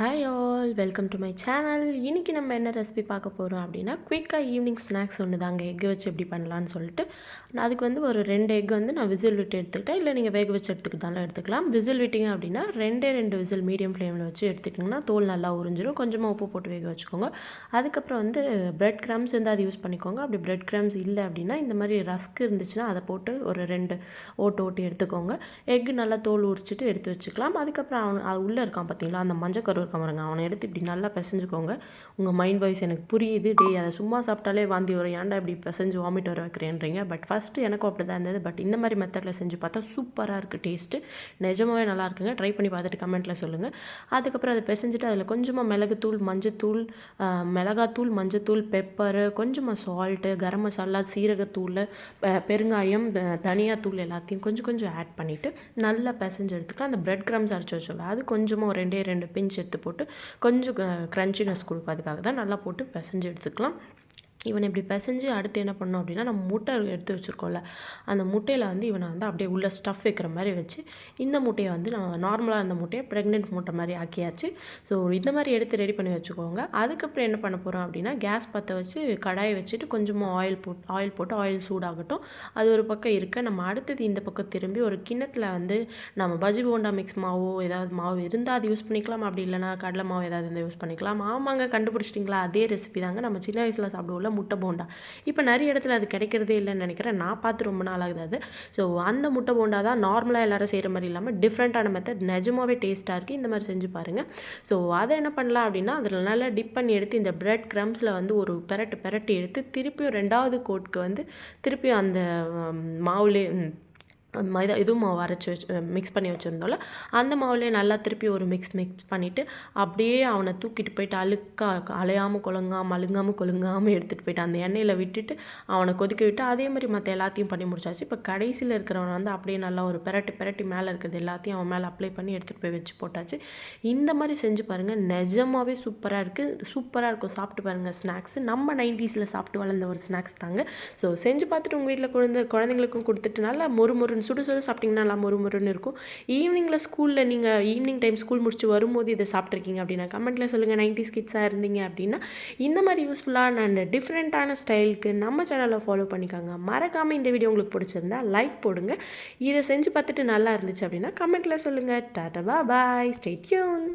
Hi all welcome to my channel இன்றைக்கி நம்ம என்ன ரெசிபி பார்க்க போகிறோம் அப்படின்னா குயிக்காக ஈவினிங் ஸ்நாக்ஸ் ஒன்று தாங்க எக் வச்சு எப்படி பண்ணலான்னு சொல்லிட்டு நான் அதுக்கு வந்து ஒரு ரெண்டு எக் வந்து நான் விசில் விட்டு எடுத்துக்கிட்டேன். இல்லை நீங்கள் வேக வச்சு எடுத்துக்கிட்டாலும் எடுத்துக்கலாம். விசில் விட்டிங்க அப்படின்னா ரெண்டே ரெண்டு விசில் மீடியம் ஃப்ளேமில் வச்சு எடுத்துட்டிங்கன்னா தோல் நல்லா உறிஞ்சிரும். கொஞ்சமாக உப்பு போட்டு வேக வச்சுக்கோங்க. அதுக்கப்புறம் வந்து பிரெட் கிராம்ஸ் வந்து அது யூஸ் பண்ணிக்கோங்க. அப்படி பிரெட் கிராம்ஸ் இல்லை அப்படின்னா இந்த மாதிரி ரஸ்க் இருந்துச்சுன்னா அதை போட்டு ஒரு ரெண்டு ஓட்டு ஓட்டு எடுத்துக்கோங்க. எக் நல்லா தோல் உரிச்சிட்டு எடுத்து வச்சுக்கலாம். அதுக்கப்புறம் அவன் அது உள்ளே இருக்கான் பார்த்தீங்களா அந்த மஞ்சள் கரு இருக்கான் பாருங்க. அவனை எடுத்து இப்படி நல்லா பிசைஞ்சுக்கோங்க. உங்கள் மைண்ட் வாய்ஸ் எனக்கு புரியுது. டே அதை சும்மா சாப்பிட்டாலே வாந்தி வரும். ஏன்டா இப்படி பிசைஞ்சு வாமிட் வர வைக்கிறேன்றீங்க? பட் ஃபஸ்ட்டு எனக்கும் அப்படி தான் இருந்தது. பட் இந்த மாதிரி மெத்தடில் செஞ்சு பார்த்தா சூப்பராக இருக்குது டேஸ்ட்டு நிஜமாவே நல்லா இருக்குங்க. ட்ரை பண்ணி பார்த்துட்டு கமெண்ட்டில் சொல்லுங்கள் அதுக்கப்புறம் அதை பிசைஞ்சிட்டு அதில் கொஞ்சமாக மிளகுத்தூள் மஞ்சத்தூள் மிளகாத்தூள் மஞ்சத்தூள் பெப்பரு கொஞ்சமாக சால்ட்டு கரம் மசாலா சீரகத்தூள் பெருங்காயம் தனியாத்தூள் எல்லாத்தையும் கொஞ்சம் கொஞ்சம் ஆட் பண்ணிவிட்டு நல்லா பிசைஞ்சு எடுத்துக்கலாம். அந்த ப்ரெட் கிரம்ஸ் அரைச்சி வச்சோம்ல அது கொஞ்சமாக ஒரு ரெண்டே ரெண்டு பிஞ்ச் எடுத்து போட்டு கொஞ்சம் க்ரன்ச்சினஸ் கொடுக்கும். அதுக்காக தான் நல்லா போட்டு பிசைஞ்சு எடுத்துக்கலாம். இவனை இப்படி பிசைஞ்சு அடுத்து என்ன பண்ணோம் அப்படின்னா நம்ம முட்டை எடுத்து வச்சுருக்கோம்ல அந்த முட்டையில் வந்து இவனை வந்து அப்படியே உள்ள ஸ்டஃப் வைக்கிற மாதிரி வச்சு இந்த முட்டையை வந்து நம்ம நார்மலாக அந்த முட்டையை ப்ரெக்னென்ட் முட்டை மாதிரி ஆக்கியாச்சு. ஸோ இந்த மாதிரி எடுத்து ரெடி பண்ணி வச்சுக்கோங்க. அதுக்கப்புறம் என்ன பண்ண போகிறோம் அப்படின்னா கேஸ் பற்ற வச்சு கடாயை வச்சுட்டு கொஞ்சமாக ஆயில் போட்டு ஆயில் போட்டு ஆயில் சூடாகட்டும். அது ஒரு பக்கம் இருக்க நம்ம அடுத்தது இந்த பக்கம் திரும்பி ஒரு கிண்ணத்தில் வந்து நம்ம பஜ்ஜி போண்டா மிக்ஸ் மாவோ ஏதாவது மாவு இருந்தால் அது யூஸ் பண்ணிக்கலாம். அப்படி இல்லைனா கடலை மாவு ஏதாவது இருந்தால் யூஸ் பண்ணிக்கலாம். ஆமாங்க கண்டுபிடிச்சிட்டிங்களா? அதே ரெசிபி தாங்க. நம்ம சின்ன வயசில் சாப்பிடுவோம்ல முட்டை போண்டா. இப்போ நிறைய இடத்துல அது கிடைக்கிறதே இல்லைன்னு நினைக்கிறேன். நான் பார்த்து ரொம்ப நாள் ஆகுது அது. ஸோ அந்த முட்டை போண்டா தான் நார்மலாக எல்லாரும் செய்கிற மாதிரி இல்லாமல் டிஃப்ரெண்ட்டான மெத்தட் நிஜமாவே டேஸ்ட்டாக இருக்குது இந்த மாதிரி செஞ்சு பாருங்கள் ஸோ அதை என்ன பண்ணலாம் அப்படின்னா அதில் நல்லா டிப் பண்ணி எடுத்து இந்த ப்ரெட் க்ரம்ஸில் வந்து ஒரு பெரட்டு பெரட்டி எடுத்து திருப்பியும் ரெண்டாவது கோட்க்கு வந்து திருப்பியும் அந்த மாவுலே மைதா இதுவும் மாவு அரைச்சி வச்சு மிக்ஸ் பண்ணி வச்சுருந்தோம்ல. அந்த மாவுலேயே நல்லா திருப்பி ஒரு மிக்ஸ் மிக்ஸ் பண்ணிவிட்டு அப்படியே அவனை தூக்கிட்டு போயிட்டு அழுக்கா அலையாமல் குழங்காமல் அழுங்காமல் கொழுங்காமல் எடுத்துகிட்டு போயிட்டு அந்த எண்ணெயில் விட்டுட்டு அவனை கொதிக்க விட்டு அதே மாதிரி மற்ற எல்லாத்தையும் பண்ணி முடிச்சாச்சு. இப்போ கடைசியில் இருக்கிறவனை வந்து அப்படியே நல்லா ஒரு பெரட்டி பெரட்டி மேலே இருக்கிறது எல்லாத்தையும் அவன் மேலே அப்ளை பண்ணி எடுத்துகிட்டு போய் வச்சு போட்டாச்சு. இந்த மாதிரி செஞ்சு பாருங்கள் நிஜமாகவே சூப்பராக இருக்குது சூப்பராக இருக்கும். சாப்பிட்டு பாருங்கள் ஸ்நாக்ஸ் நம்ம நைன்டிஸில் சாப்பிட்டு வளர்ந்த ஒரு ஸ்நாக்ஸ் தாங்க. ஸோ செஞ்சு பார்த்துட்டு உங்கள் வீட்டில் குழந்தை குழந்தைங்களுக்கும் கொடுத்துட்டு நல்லா மொறு சுடு சுடு சாப்பிட்டிங்கன்னா நல்லா மொறுமொறுன்னு இருக்கும். ஈவினிங்கில் ஸ்கூலில் நீங்கள் ஈவினிங் டைம் ஸ்கூல் முடிச்சு வரும்போது இதை சாப்பிட்ருக்கீங்க அப்படின்னா கமெண்ட்டில் சொல்லுங்கள் நைன்டிஸ் கிட்ஸாக இருந்தீங்க அப்படின்னா இந்த மாதிரி யூஸ்ஃபுல்லான அண்ட் டிஃப்ரெண்ட்டான ஸ்டைலுக்கு நம்ம சேனலை ஃபாலோ பண்ணிக்கோங்க. மறக்காமல் இந்த வீடியோ உங்களுக்கு பிடிச்சிருந்தா லைக் போடுங்க. இதை செஞ்சு பார்த்துட்டு நல்லா இருந்துச்சு அப்படின்னா கமெண்ட்டில் சொல்லுங்கள் டாட்டா பாய் ஸ்டேட்யூன்